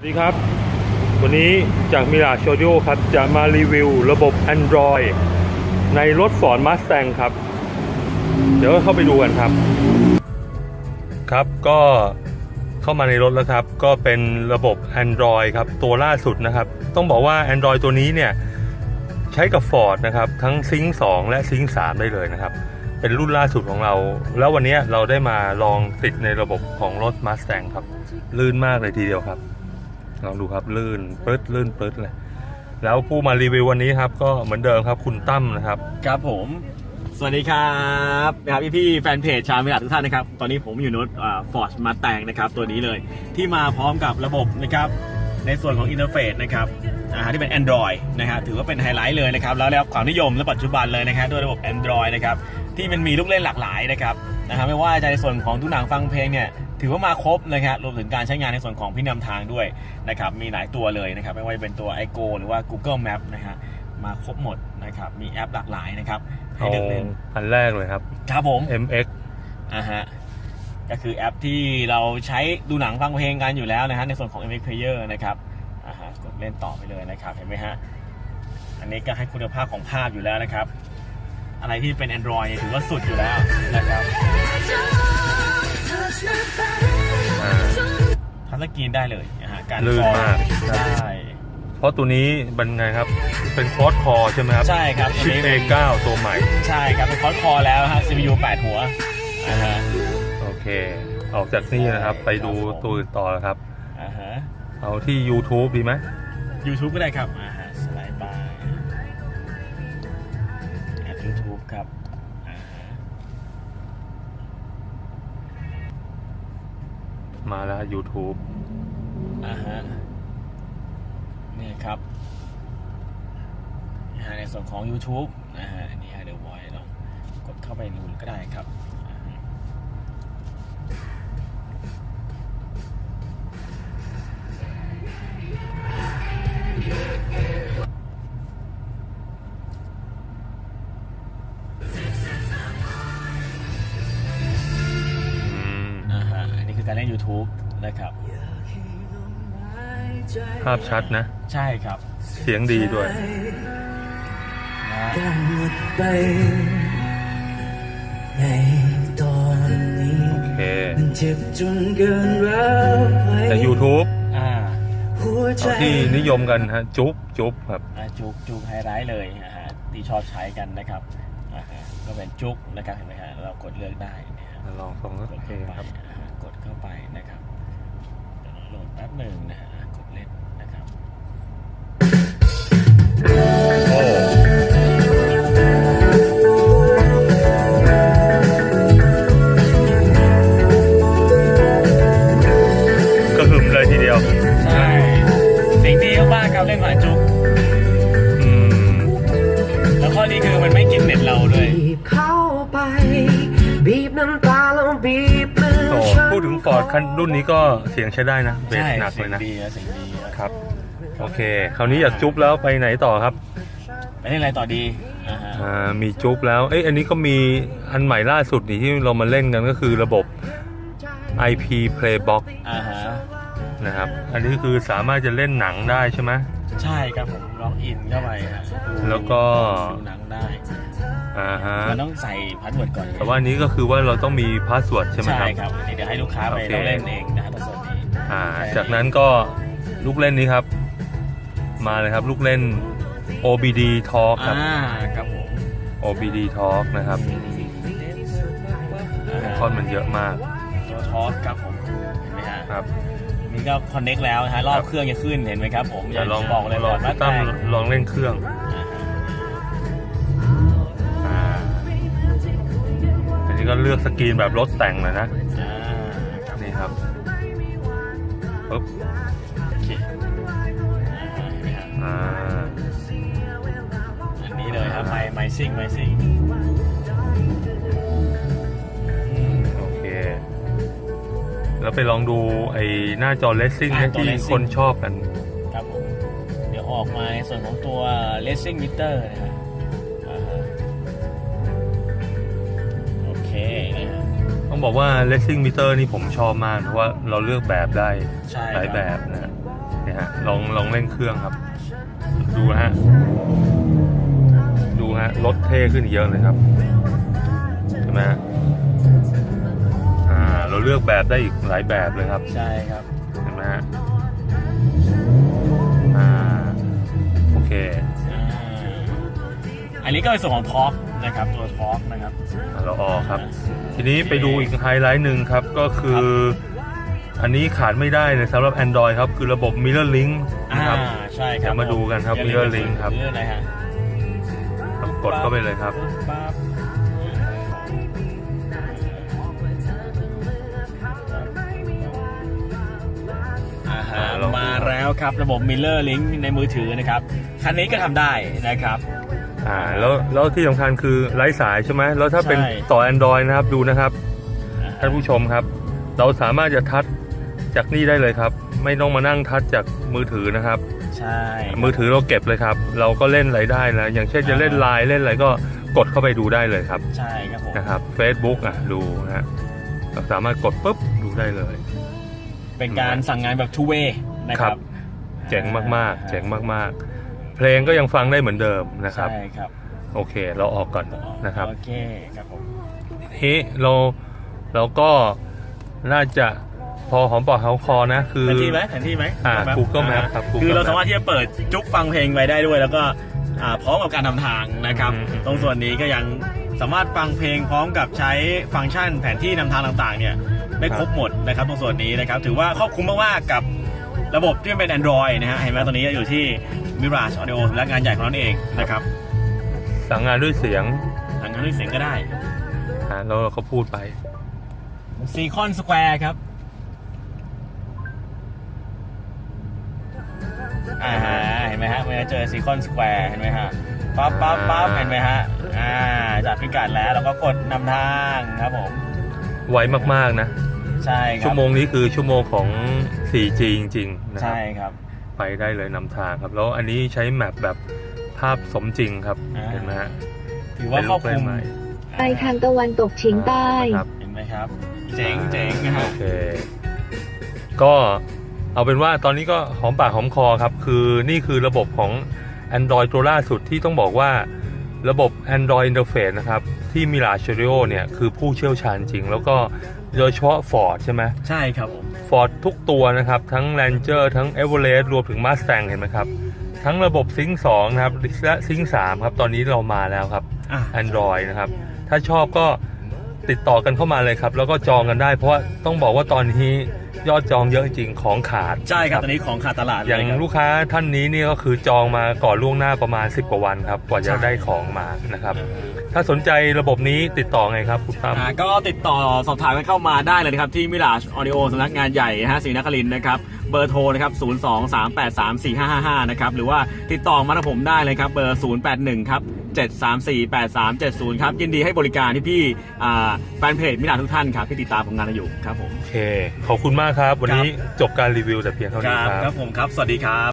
สวัสดีครับ วันนี้จากมิลาโชดิโอครับ จะมารีวิวระบบ Android ในรถ Ford Mustang ครับ เดี๋ยวเข้าไปดูกันครับ ครับก็เข้ามาในรถแล้วครับ ก็เป็นระบบ Android ครับ ตัวล่าสุดนะครับ ต้องบอกว่า Android ตัวนี้เนี่ย ใช้กับ Ford นะครับ ทั้ง Sync 2และ Sync 3ได้เลยนะครับ เป็นรุ่นล่าสุดของเรา แล้ววันนี้เราได้มาลองติดในระบบของรถ Mustang ครับ ลื่นมากเลยทีเดียวครับ ลองดูครับลื่นปื๊ดลื่นปื๊ดเลยแล้วผู้มารีวิววันนี้ครับ ก็เหมือนเดิมครับคุณตั้มนะครับ ครับผม สวัสดีครับนะครับพี่พี่แฟนเพจชาวมิลาทุกท่านนะครับ ตอนนี้ผมอยู่นรถฟอร์ดมาแตงนะครับ ตัวนี้เลยที่มาพร้อมกับระบบนะครับในส่วนของอินเทอร์เฟซนะครับที่เป็น Android นะฮะถือว่าเป็นไฮไลท์เลยนะครับ แล้วแล้วความนิยมและปัจจุบันเลยนะครับด้วยระบบ Android นะครับที่มันมีลูกเล่นหลากหลายนะครับนะครับไม่ว่าจะในส่วนของทุกหนังฟังเพลงเนี่ย ถือว่ามาครบนะครับรวมถึงการใช้งานในส่วนของพี่นำทางด้วยนะครับมีหลายตัวเลยนะครับไม่ว่าจะเป็นตัว iGo หรือว่า Google Map นะฮะมาครบหมดนะครับมีแอปหลากหลายนะครับให้เอาเลือกเล่นอันแรกเลยครับครับผม MX อ่าฮะก็คือแอปที่เราใช้ดูหนังฟังเพลงกันอยู่แล้วนะฮะในส่วนของ MX Player นะครับอ่าฮะกดเล่นต่อไปเลยนะครับเห็นไหมฮะอันนี้ก็ให้คุณภาพของภาพอยู่แล้วนะครับ อะไรที่เป็น Android เนี่ยถือว่าสุดอยู่แล้วนะครับอ่า ทัชสกรีนได้เลยนะฮะการลื่นมากใช่เพราะตัวนี้เป็นไงครับ เป็นคอร์สคอใช่ไหมครับใช่ครับตัวชิปนี้เป็น A9 ตัวใหม่ ใช่ครับเป็นคอร์สคอแล้วฮะ CPU 8 หัวอ่าฮะโอเค ออกจากนี่นะครับ ไปดูตัวอื่นต่อแล้วครับ อ่าฮะ เอาที่ YouTube ดีไหม YouTube ก็ได้ครับอ่าฮะสไลด์ไปแอป YouTube ครับอ่าฮะ มาแล้ว YouTube อ่าฮะ นี่ครับในส่วนของ YouTube นะฮะนี่ฮะเดี๋ยวไว้ลองกดเข้าไปดูก็ได้ครับ การเล่น YouTube นะครับ ภาพชัดนะ ใช่ครับ เสียงดีด้วยนะฮะได้หมดไปในตอนนี้โอเคมันเจ็บจนเกินรับไว้แต่ YouTube อ่าหัวใจเอาที่นิยมกันฮะจุ๊บจุ๊บครับอ่าจุกจุกไฮไลท์เลยนะฮะที่ชอบใช้กันนะครับอ่าฮะก็เป็นจุกนะครับเห็นไหมฮะเรากดเลือกได้นะฮะ ลองฟังกโอดเคเข้าไปครับอ่าฮะกดเข้าไปนะครับเดี๋ยวเราโหลดแป๊บหนึ่งนะฮะกดเล่นนะครับ คันรุ่นนี้ก็เสียงใช้ได้นะเบสใช่หนักเสีเลยยงนะดีนะเสียงดีอะครับโอเค คราวนี้อยากจุ๊บแล้วไปไหนต่อครับไปเล่นอะไรต่อดีอ่าฮะอ่ามีจุ๊บแล้วเอ้ยอันนี้ก็มีอันใหม่ล่าสุดนี่ที่เรามาเล่นกันก็คือระบบ IP Playbox อ่าฮะนะครับ อันนี้คือสามารถจะเล่นหนังได้ใช่ไหมใช่ครับผมล็อกอินเข้าไปฮะดูแล้วก็ดูหนังได้ อ่าฮะมันต้องใส่พาสเวิร์ดก่อนแต่ว่าอันนี้ก็คือว่าเราต้องมีพาสเวิร์ดใช่ไหมใช่ครับครับเดี๋ยวให้ลูกค้าไปโอเค เราเล่นเองนะฮะตัวส่วนนี้อ่า จากนั้นก็ลูกเล่นนี้ครับ มาเลยครับลูกเล่น OBD Talk ครับ อ่าครับผม OBD Talk นะครับอ่าฮะคอนมันเยอะมากตัวทอสครับผมเห็นไหมฮะครับ นี่ก็คอนเน็กแล้วนะฮะรอบเครื่องจะขึ้นเห็นไหมครับผมอเดี๋ยายกวลองบอกเลยลองว่าตั้มแตกลองเล่นเครื่อง ก็เลือกสกรีนแบบรถแต่งเลยนะอ่าครับนี่ครับปึ๊บโอเคอ่าเห็นไหมฮะอ่าอันนี้เลยครับไมไมซิ่งไมซิ่งโอเค แล้วไปลองดูไอ้หน้าจอเลสซิ่งที่คนชอบกัน ครับผม เดี๋ยวออกมาในส่วนของตัว racing meter นะฮะ ต้องบอกว่า Racing Meter นี่ผมชอบมากเพราะว่าเราเลือกแบบได้ใช่ หลายครับแบบนะฮะฮะลองลองเร่งเครื่องครับ ดูนะฮะ ดูฮะรถเท่ขึ้นเยอะเลยครับใช่ไหมฮะอ่าเราเลือกแบบได้อีกหลายแบบเลยครับ ใช่ครับ เห็นไหมฮะอ่าโอเคอ่าอันนี้ก็เป็นส่วนของทอร์ก นะครับตัวทอร์กนะครับอะเราออกครับ ทีนี้ไปดูอีกไฮไลท์หนึ่งครับ ก็คืออันนี้ขาดไม่ได้เลยสำหรับ Android ครับ คือระบบ Mirror Link อ่านะครับ ใช่ครับเดี๋ยวมาดูกันครับอย่าลื Mirror Link ครับ เรื่องอะไรฮะครับกดเข้าไปเลยครับปั๊บอ่าฮะอ่าลองดูมาแล้วครับระบบ Miller Link ในมือถือนะครับ คันนี้ก็ทำได้นะครับ อ่าแล้วแล้วที่สำคัญคือไร้สายใช่ไหมแล้วถ้าเป็นใช่ ต่อ Android นะครับดูนะครับ ท่านผู้ชมครับ เราสามารถจะทัชจากนี่ได้เลยครับ ไม่ต้องมานั่งทัชจากมือถือนะครับ ใช่ มือถือเราเก็บเลยครับ เราก็เล่นอะไรได้นะอย่างเช่นจะเล่นไลน์เล่นอะไรก็กดเข้าไปดูได้เลยครับใช่ครับผมนะครับ Facebook อะดูนะฮะเราสามารถกดปุ๊บดูได้เลย เป็นการสั่งงานแบบ two way นะคครัรับ บ เจ๋งมากๆ เจ๋งมากๆ เพลงก็ยังฟังได้เหมือนเดิมนะครับ ใช่ครับโอเค เราออกก่อนนะครับ โอเคครับผมทีนี้เราเราก็น่าจะพอหอมปากหอมคอนะคือ แผนที่ไหมแผนที่ไหมอ่า Map Google Map อ่าครับ Google คือเรา Map สามารถที่จะเปิดจุกฟังเพลงไปได้ด้วย แล้วก็อ่าพร้อมกับการนำทางนะครับอืมอืม ตรงส่วนนี้ก็ยังสามารถฟังเพลงพร้อมกับใช้ฟังก์ชันแผนที่นำทางต่างๆเนี่ยได้ครบหมดนะครับ ตรงส่วนนี้นะครับ ถือว่าครอบคลุมมากๆกับระบบที่เป็น Android นะฮะเห็นไหมตอนนี้อยู่ที่ Mirage Audio และงานใหญ่ของเราเองนะครับสั่งงานด้วยเสียงทางงานด้วยเสียงก็ได้อ่าแล้วเราก็พูดไปซีคอนสแควร์ครับอ่าฮะเห็นไหมฮะเมื่อเจอซีคอนสแควร์เห็นไหมฮะปั๊บปั๊บปั๊บอ่าเห็นไหมฮะอ่าจากพิกัดแล้วเราก็กดนำทางครับผมไวมากๆนะ ใช่ครับ ชั่วโมงนี้คือชั่วโมงของ 4G จริงๆนะครัใช่บครับ ไปได้เลยนำทางครับ แล้วอันนี้ใช้แมปแบบภาพสมจริงครับอ่า เห็นไหมฮะ ถือว่าครอบคลุมเป็นรูปเล่นใหม่ไปทางตะวันตกเฉียงใต้นะครับ เห็นไหมครับ เจ๋งเจ๋งนะฮะ โอเค ก็เอาเป็นว่าตอนนี้ก็หอมปากหอมคอครับ คือนี่คือระบบของ Android ตัวล่าสุดที่ต้องบอกว่าระบบ Android Interface นะครับ ที่ Mirage Studio เนี่ย คือผู้เชี่ยวชาญจริง แล้วก็ โดยเฉพาะ Ford ใช่ไหมใช่ครับผม Ford ทุกตัวนะครับ ทั้ง Ranger ทั้ง Everest รวมถึง Mustang เห็นไหมครับ ทั้งระบบ Sync 2นะครับและ Sync 3ครับ ตอนนี้เรามาแล้วครับอะ Android นะครับ ถ้าชอบก็ติดต่อกันเข้ามาเลยครับ แล้วก็จองกันได้ เพราะว่าต้องบอกว่าตอนนี้ ยอดจองเยอะจริงๆของขาดใช่ครับตอนนี้ของขาดตลาดเลอย่างยครับ ลูกค้าท่านนี้นี่ก็คือจองมาก่อนล่วงหน้าประมาณ 10 กว่าวันครับกว่าจะใช่ ได้ของมานะครับ ถ้าสนใจระบบนี้ติดต่อไงครับคุณตั้ม อ่าก็ติดต่อสอบถามกันเข้ามาได้เลยนะครับ ที่มิลาชออดิโอสำนักงานใหญ่นะฮะศรีนครินทร์นะครับเบอร์โทรนะครับ 0 2 3 8 3 4 5 5 5 นะครับ หรือว่าติดต่อมาทางผมได้เลยครับ เบอร์ 0 8 1 ครับ 7 3 4 8 3 7 0 ครับ ยินดีให้บริการที่พี่อ่าแฟนเพจมิลาทุกท่านครับที่ติดตามผลงานเราอยู่ครับผมโอเคขอบคุณมากครับ วันนี้จบการรีวิวแต่เพียงเท่านี้ครับครับผมครับ สวัสดีครับ